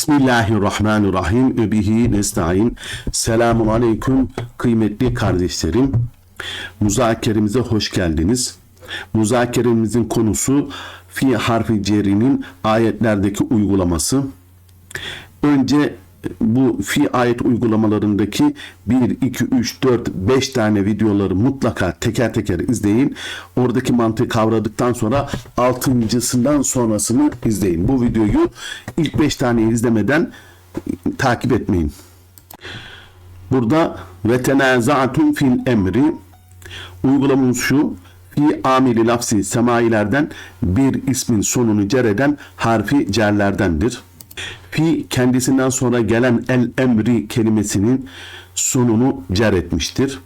Bismillahirrahmanirrahim. Ve bihi nesta'in. Selamun aleyküm kıymetli kardeşlerim. Muzakeremize hoş geldiniz. Muzakeremizin konusu fi harfi cerinin ayetlerdeki uygulaması. Önce bu fi ayet uygulamalarındaki 1, 2, 3, 4, 5 tane videoları mutlaka teker teker izleyin. Oradaki mantığı kavradıktan sonra altıncısından sonrasını izleyin. Bu videoyu ilk 5 taneyi izlemeden takip etmeyin. Burada ve tenaza'atun fil emri uygulamamız şu fi amili lafsi semailerden bir ismin sonunu cer eden harfi cerlerdendir. Fi kendisinden sonra gelen el emri kelimesinin sonunu cer etmiştir.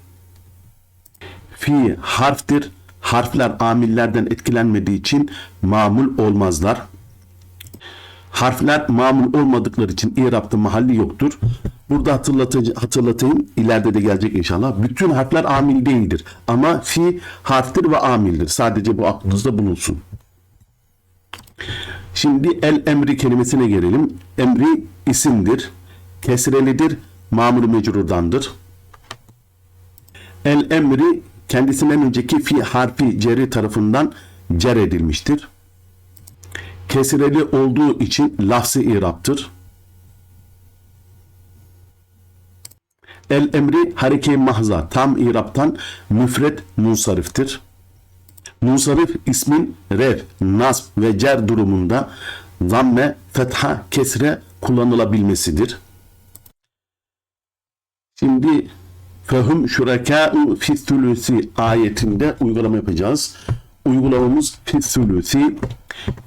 Fi harftir. Harfler amillerden etkilenmediği için mamul olmazlar. Harfler mamul olmadıkları için İrab'da mahalli yoktur. Burada hatırlatayım. ileride de gelecek inşallah. Bütün harfler amil değildir. Ama fi harftir ve amildir. Sadece bu aklınızda bulunsun. Şimdi el emri kelimesine gelelim. Emri isimdir. Kesrelidir. Mamur mecrurdandır. El emri kendisinden önceki fi harfi ceri tarafından cer edilmiştir. Kesreli olduğu için lafzı iraptır. El emri hareke mahza tam iraptan müfret munsariftir. Munsarif ismin ref, nasb ve cer durumunda zamme, fetha, kesre kullanılabilmesidir. Şimdi fehum şurekâ'u fissülüsi ayetinde uygulama yapacağız. Uygulamamız fissülüsi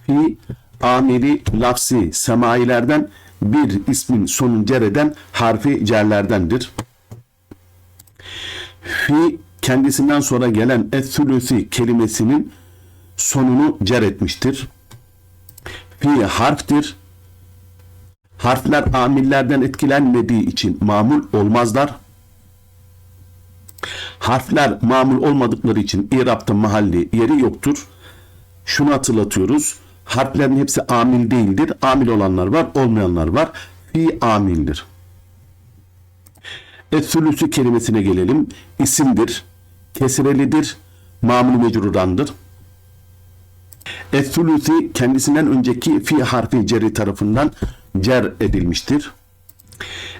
fi amiri lafsi semailerden bir ismin sonun cer eden harfi cerlerdendir. Fi kendisinden sonra gelen es-sülüsi kelimesinin sonunu cer etmiştir. Fi harftir. Harfler amillerden etkilenmediği için mamul olmazlar. Harfler mamul olmadıkları için İrab'da mahalli yeri yoktur. Şunu hatırlatıyoruz. Harflerin hepsi amil değildir. Amil olanlar var, olmayanlar var. Fi amildir. Es-sülüsü kelimesine gelelim. İsimdir, kesrelidir, mamul mecrurandır. Es-sülüsü kendisinden önceki fi harfi ceri tarafından cer edilmiştir.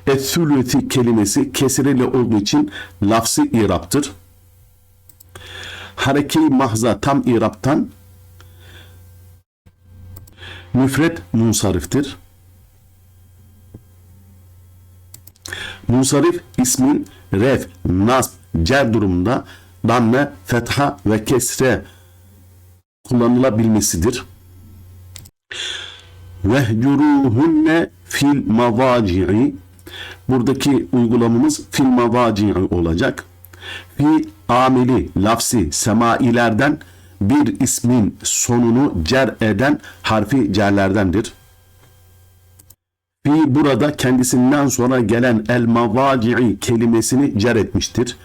Es-sülüsü kelimesi kesreli olduğu için lafzı iraptır. Hareki mahza tam iraptan müfret munsariftir. Munsarif ismin ref, nasb, cer durumunda damme, fetha ve kesre kullanılabilmesidir. Vehcuruhunne fil mavaci'i Buradaki uygulamamız fil mavaci'i olacak. Fi amili, lafsi, semailerden bir ismin sonunu cer eden harfi cerlerdendir. Fi burada kendisinden sonra gelen el mavaci'i kelimesini cer etmiştir.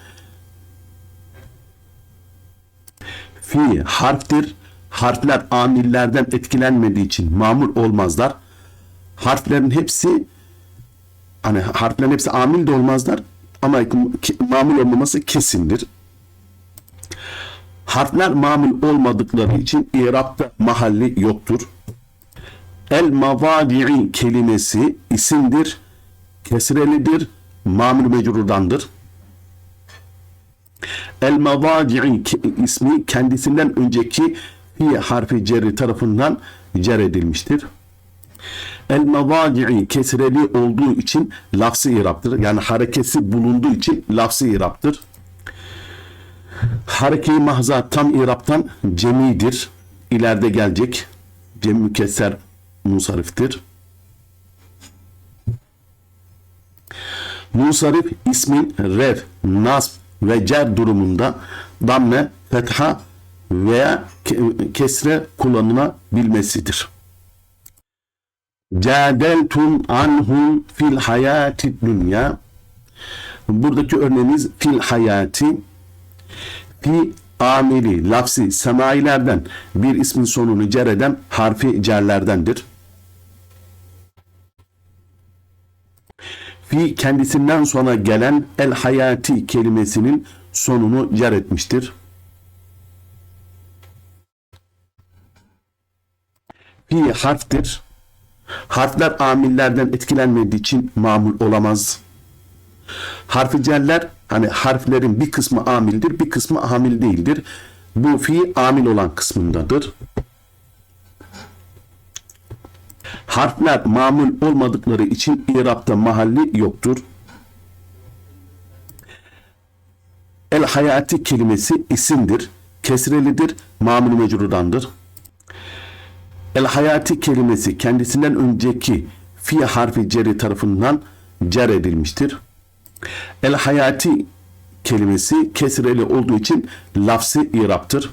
Fi harftir. Harfler amillerden etkilenmediği için mamul olmazlar. Harflerin hepsi hani harflerin hepsi amil de olmazlar ama mamul olmaması kesindir. Harfler mamul olmadıkları için İrab'da mahalli yoktur. El mavadi'i kelimesi isimdir, kesrelidir, mamul mecrurdandır. El mavadi'i ismi kendisinden önceki fi harfi cerri tarafından cer edilmiştir. El mavadi'i kesreli olduğu için lafzı iraptır. Yani harekesi bulunduğu için lafzı iraptır. Hareke-i mahza tam iraptan cemidir. İleride gelecek. Cem mükesser musariftir. Musarif ismin ref, nasb ve cer durumunda damme, fetha veya kesre kullanılabilmesidir. Cadeltum anhum fil hayati dünya. Buradaki örneğimiz fil hayati fi amili, lafsi, semailerden bir ismin sonunu cer eden harfi cerlerdendir. Fi kendisinden sonra gelen el hayati kelimesinin sonunu cer etmiştir. Fi harftir. Harfler amillerden etkilenmediği için mamul olamaz. Harfi cerler hani harflerin bir kısmı amildir, bir kısmı amil değildir. Bu fi amil olan kısmındadır. Harfler mamul olmadıkları için İrab'da mahalli yoktur. El hayati kelimesi isimdir, kesrelidir, mamul mecrudandır. El hayati kelimesi kendisinden önceki fi harfi ceri tarafından cer edilmiştir. El hayati kelimesi kesreli olduğu için lafsi iraptır.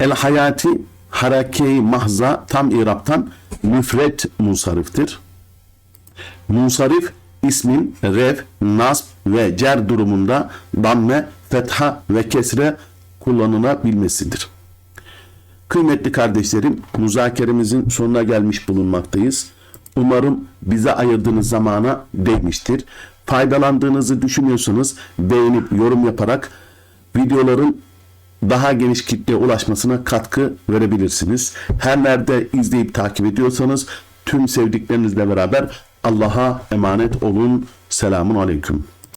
El hayati harake-i mahza tam iraptan müfret munsariftir. Munsarif ismin rev, nasb ve cer durumunda damme, fetha ve kesre kullanılabilmesidir. Kıymetli kardeşlerim, müzakeremizin sonuna gelmiş bulunmaktayız. Umarım bize ayırdığınız zamana değmiştir. Faydalandığınızı düşünüyorsanız beğenip yorum yaparak videoların daha geniş kitleye ulaşmasına katkı verebilirsiniz. Her nerede izleyip takip ediyorsanız tüm sevdiklerinizle beraber Allah'a emanet olun. Selamun Aleyküm.